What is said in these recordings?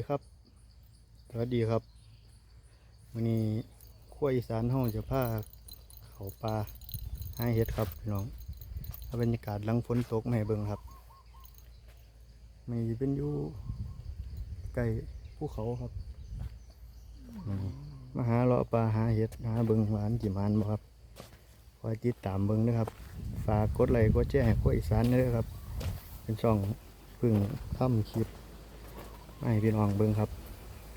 ดีครับ สวัสดีครับวันนี้ขั้วอีสานห้องจะพาเขาปลาหาเห็ดครับพี่น้องบรรยากาศหลังฝนตกแมาให้เบิงครับมันสิเป็นอยู่ใกล้ภูเขาครับมาหาเลาะปลาหาเห็ดหาเบิงหวานกี่มันบ่ครับคอยติดตามเบิงนะครับ ฝากกดไลค์กดแชร์ขั้วอีสานด้วยครับ เป็นช่องพึ่งทำคลิป ให้พี่น้องเบิ่งครับ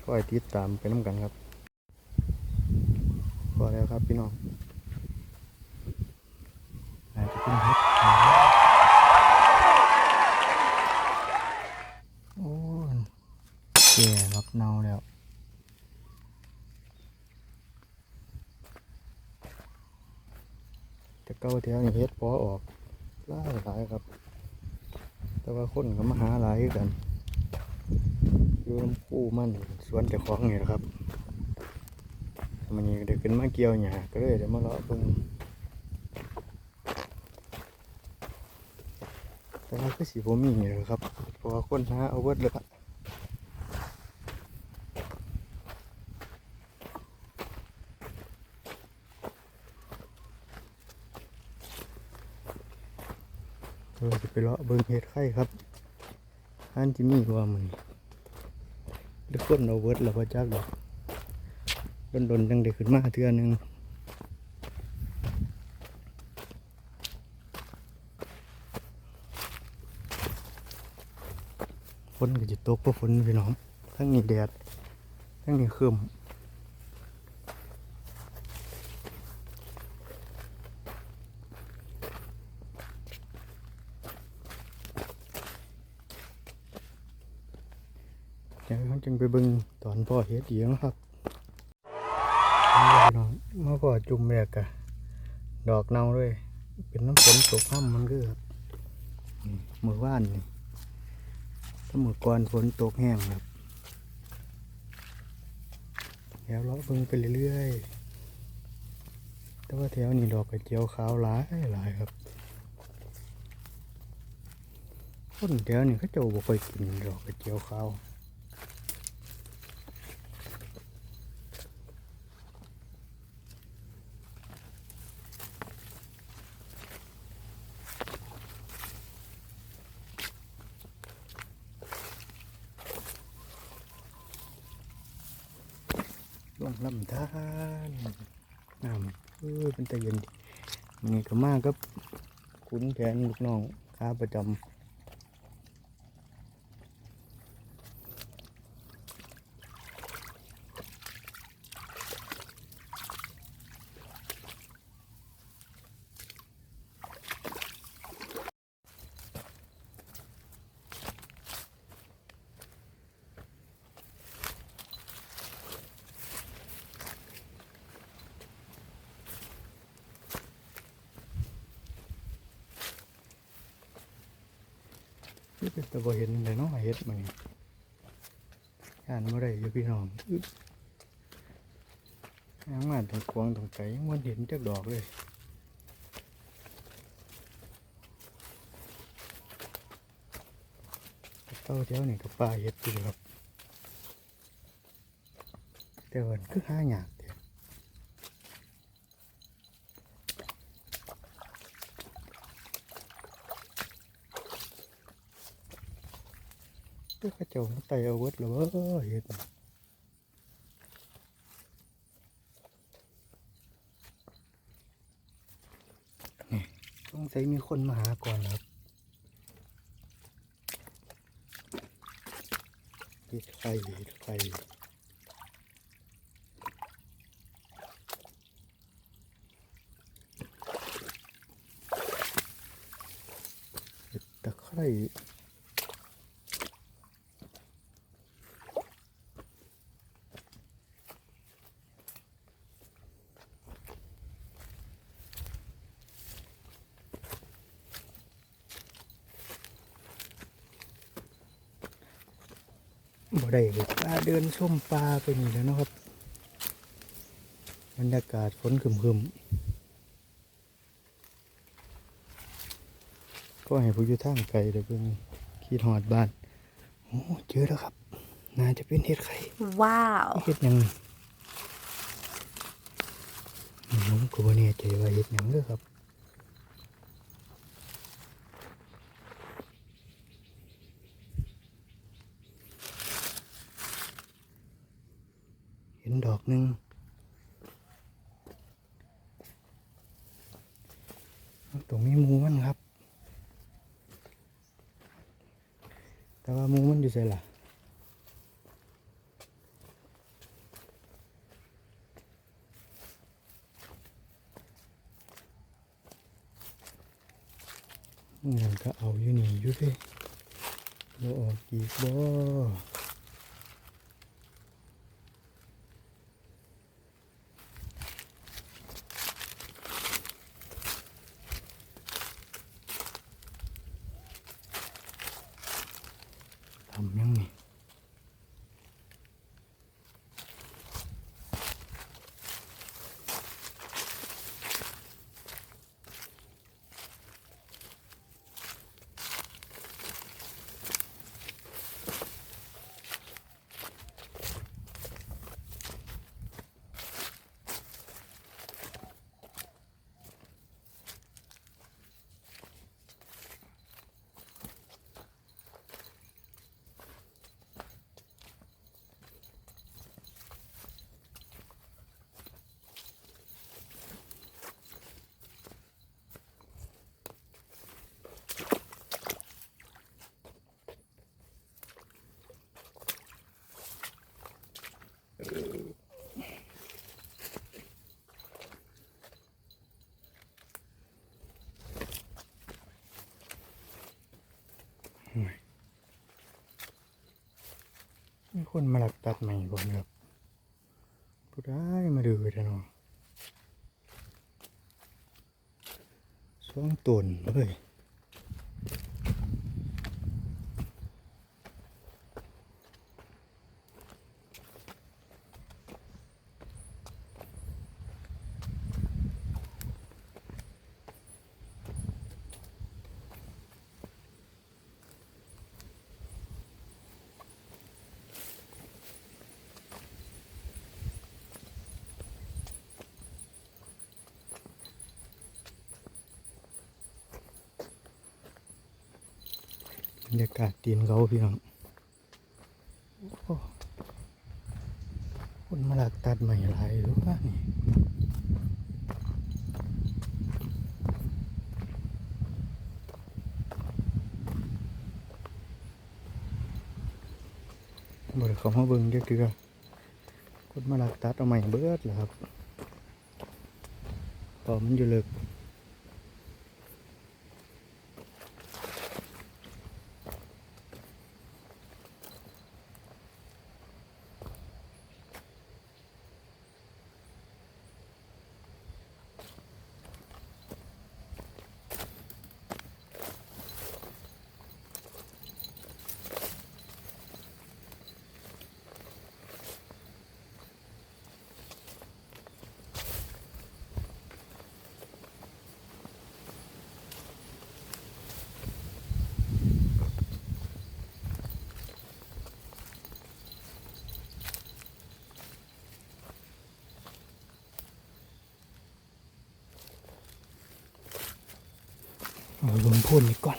ก็ให้ติดตามไปน้ำกันครับพอแล้วครับพี่น้องอาจจะเป็นเห็ดขาวโอ้ยแก่รับเนาแล้วแต่เก้าแถวนี่เฮ็ดพอออกหลายหลายครับ แต่ว่าคนก็มาหาหลายคือกัน อยู่ลำพูมันสวนเจ้าของนี่แหละครับมันนี่เดี๋ยวขึ้นมาเกี่ยวหญ้าก็เลยเดี๋ยวมาเลาะเบิ่งแต่ว่าคือสีผมมีนี่แหละครับเพราะว่าคนหาเอาเวิร์ดเลยครับเราจะไปเลาะเบิ่งเห็ดไข่ครับ อันจะมีกว่ามันเด็กคนเอาเวิร์ดแล้วพอจักดอกดนๆจังเด็กขึ้นมาเทื่อหนึงฝนก็จะตกเพราะฝนพี่น้องทั้งนี้แดดทั้งนี้คืม เดี๋ยวเราจึงไปเบิ่งตอนพ่อเฮ็ดเอีกนะครับนี่พี่น้องมาพ่อจุ่มแรกกะดอกเน่าด้วย เป็นน้ำฝนตกห้ำมันคือครับนี่มือว่านนี่ถ้ามือก่อนฝนตกแห้งครับแถวเลาะเบิ่งไปเรื่อยๆ แต่ว่าแถวนี้ดอกกระเจียวขาวหลายหลายครับคนแถวนี้เขาเจ้าบ่ค่อยกินดอกกระเจียวขาว ลงลำธารน้ำเออเป็นตะเย็นดีนี่ก็มากครับขุนแผนลูกน้องค้าประจำ นี่เป็เห็นเลยเนาะเฮ็ดมันอ่านเมื่อไรอยู่พี่น้องอึ๊บยังมาตรงควงตรงไก่ยังมันเห็นจักดอกเลยเต้าเจ้านี่กับปลาเฮ็ดอยู่ครับแต่วันคือห้าหยาก เดียว cái cái chầu nó tay ở quýt là bớ vậy mà nè ต้องใช้มีคนมาหาก่อนครับปิดไฟปิดไฟตะไคร้ ได้ปลาเดินชมปลาไปนี่แล้วเนาะครับ บรรยากาศฝนครึมๆก็ให้ผู้อยู่ทางไกลเดี๋ยวเพิ่งขี่หอดบ้านโอ้เจอแล้วครับ น่าจะเป็นเห็ดไข่ว้าวเห็ดหยังนี่ผมก็บ่แน่ใจว่าเห็ดหยังเด้อครับ เห็นดอกหนึ่งตรงนี้มูมันครับ แต่ว่ามูมันอยู่ไสล่ะเงินก็เอาอยู่นี่อยู่ด้บ่ออกอีกบ่ ทำยังนี่ มีคนมาหลักตัดใหม่ก่อนครับผู้ได้มาดูกันเนาะสองตนเลย รรยากาศตีนเขาพี่น้องคนมาหลักตัดใหม่หลายรือว่านี่บ่ได้เขามาเบิงเด้อเกือคนมาหลักตัดเอาใหม่เบิดเหรอครับพอมันอยู่เลิก เอาลงพ่นนี่ก่อน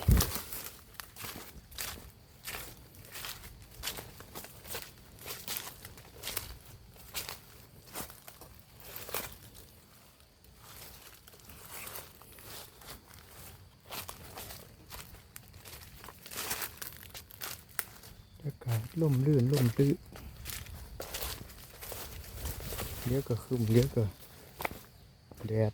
อากาศล่มลื่นล่มตื้อเดี๋ยวก็คืมเดี๋ยวก็แดด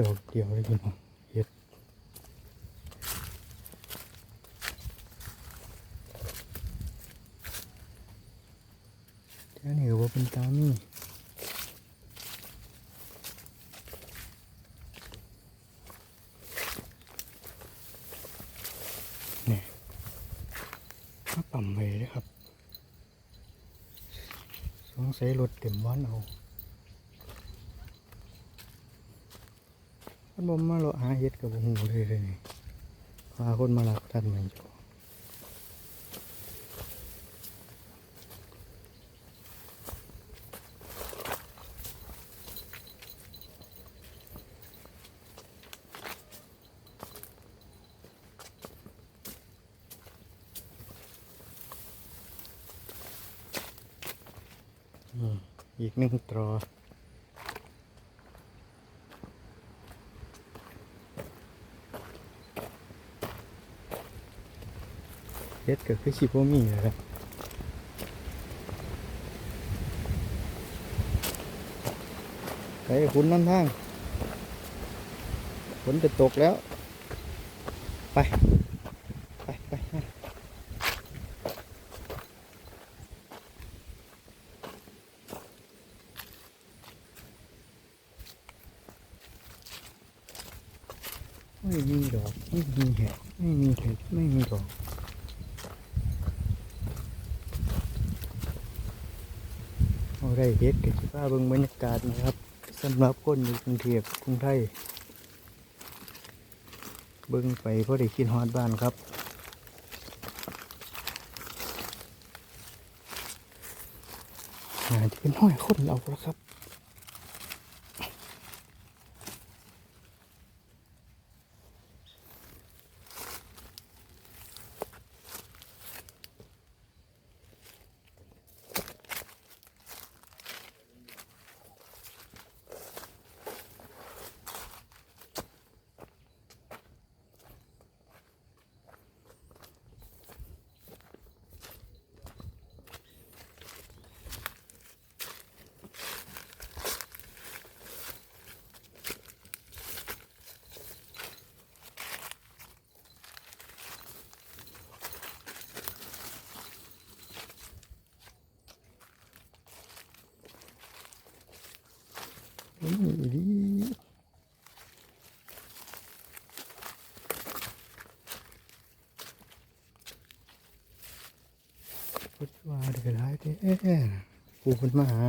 ดอกเดียวเลยพี่น้องเห็ดเจ้านี่ก็บ่เป็นตามีเนี่ยมาปั่มไปเลยครับสงสัยรถเต็มบ้านเอา ท่านบ่มาเลาะหาเห็ดกับหูเลยเลยพาคนมาหลักท่านมือนจ้ะอืมอีกหนึ่งตรอ เฮ็ดก็คือสิบ่มีนะครับไปคุณน้ำทางฝนจะตกแล้ว ไป ไปไปไม่มีดอก ไม่มีเห็ดไม่มีเห็ดไม่มีดอก เอา ได้เฮ็ดกับที่ว่าเบิ่งบรรยากาศนะครับสำหรับคนอยู่กรุงเทพกรุงไทย เบิ่งไปเพราได้คิดฮอดบ้านครับอาจจะเป็นห้อยคนเราแล้วครับนี่ดีพุทธว่าเดือดร้ายเด้ ปูคนมาหา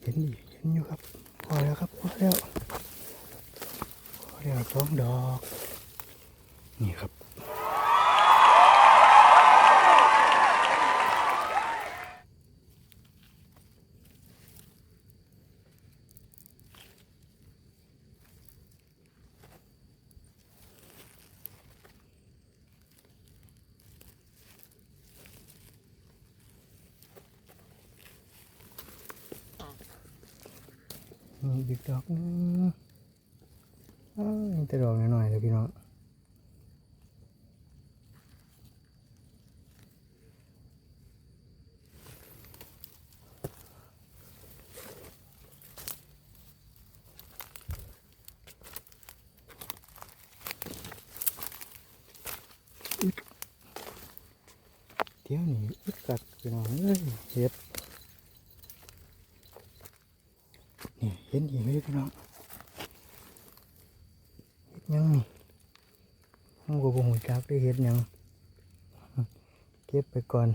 เห็นดิเห็นอยู่ครับ พอแล้วครับพอแล้วพอแล้วสองดอก นี่ครับ มีอีกดอกหนึงอ้าวยังแต่ดอกน้อยๆเลยพี่น้องอึด เดี๋ยวนี้อึดกัดพี่น้องเอ้ยเห็ดนี่เห็นอีกไหมพี่น้องเห็ดยังนี่ห้องกบหูจักได้เห็ดยังเก็บไปก่อน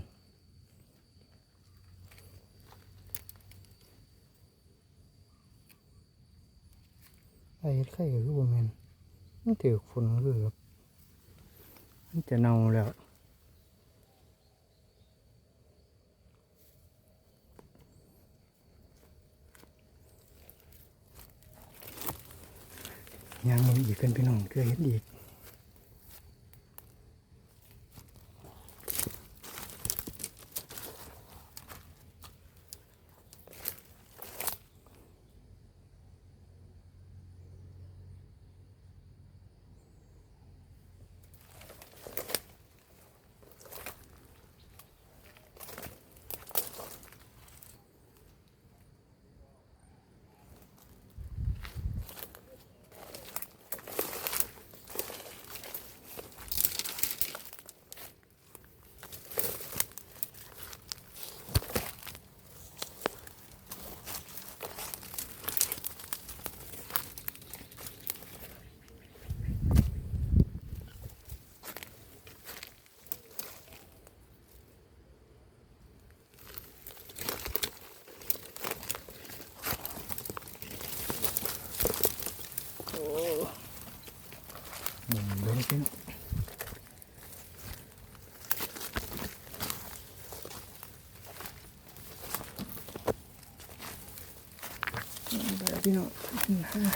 ไอ้เห็ดไข่ก็คือบ่แม่นมันถือฝนคือครับมันจะเน่าแล้ว ยังมีอีกกันพี่น้องเกลือเห็ดอีก พี่น้องนี่ฮะแล้ว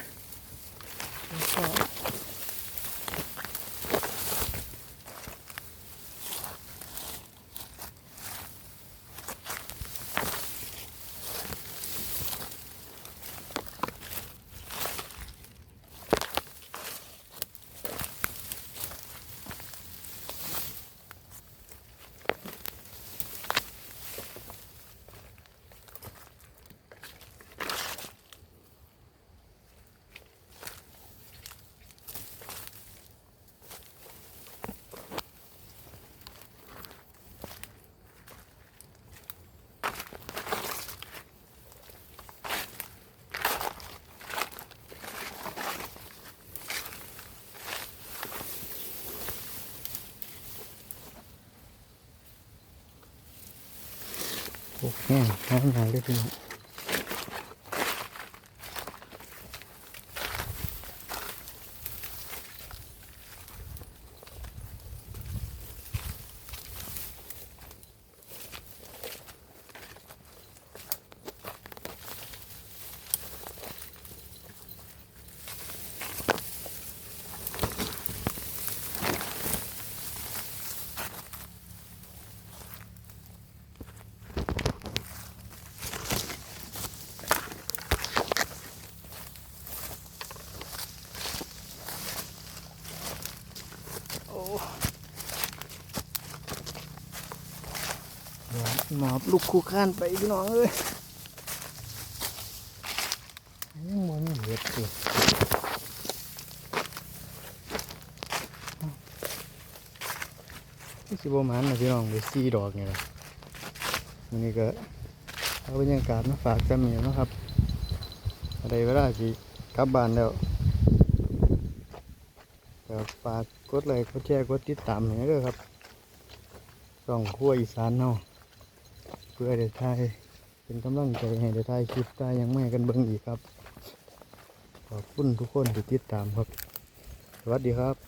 โอเคห้ามานเลยพี่น้องโอ้ หมอบลูกคู่ข้านไปพี่น้องเอ้ยยังมองเห็ดสินี่สิบประมาณนะพี่น้องเลยสี่ดอกไงล่ะมันนี่ก็เอาบรรยากาศมาฝากกันเหนียวนะครับ อะไรเวลาสิกลับบ้านแล้วก็ฝากกดไลค์กดแชร์กดติดตามให้ด้วยครับช่องครัวอีสานเนาะ พื่อได้ทายเป็นกำลังใจให้ได้ทายคลิปได้ยังไม่กันเบิ่งอีกครับ ขอบคุณทุกคนที่ติดตามครับ สวัสดีครับ